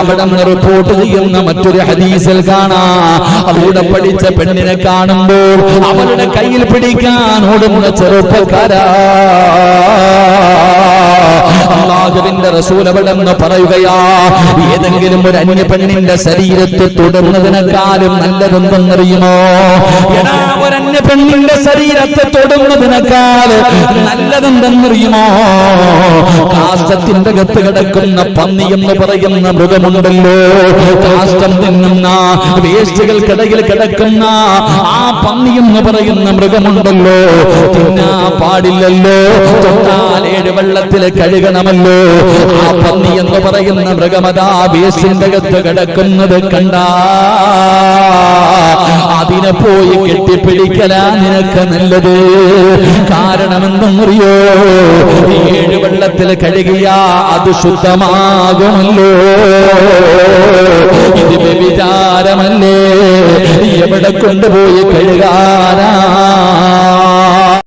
അവിടെ റിപ്പോർട്ട് ചെയ്യുന്ന മറ്റൊരു ഹദീസിൽ കാണാ. അവിടെ പഠിച്ച പെണ്ണിനെ കാണുമ്പോൾ അവളുടെ കയ്യിൽ പിടിക്കാൻ ഓടുന്ന ചെറുപ്പക്കാരാ. അള്ളാഹുവിന്റെ നിന്ന് പറയുകയാ ഏതെങ്കിലും ഒരു അന്യ പെണ്ണിന്റെ ശരീരത്തെ തൊടുന്നതിനേക്കാളും നല്ലതെന്തെന്നറിയുമോ? ഒരു അന്യ പെണ്ണിന്റെ ശരീരത്തെ തൊടുന്നതിനേക്കാൾ നല്ലതെന്തെന്നറിയുമോ? കാഷ്ടത്തിന്റെ അകത്ത് കിടക്കുന്ന പന്നി എന്ന് പറയുന്ന മൃഗമുണ്ടല്ലോ. കാഷ്ടം തിന്നുന്ന വേസ്റ്റുകൾക്കിടയിൽ കിടക്കുന്ന ആ പന്നി എന്ന് പറയുന്ന മൃഗമുണ്ടല്ലോ. തിന്നാ പാടില്ലല്ലോ. തൊട്ടാൽ ഏഴ് വെള്ളത്തിൽ കഴുകണമല്ലോ. ആ പന്നി എന്ന് പറയുന്ന മൃഗമതാ വേസ്റ്റിന്റെ അകത്ത് കിടക്കുന്നത് കണ്ടാ. അതിനെ പോയി കെട്ടിപ്പിടിക്കലാ നിനക്ക് നല്ലത്. കാരണമെന്നും അറിയോ? ഏഴ് വെള്ളത്തിൽ കഴുകിയാ അത് ശുദ്ധമാകുമല്ലോ. ഇത് വ്യഭിചാരമല്ലേ? എവിടെ കൊണ്ടുപോയി കഴുകാനാ?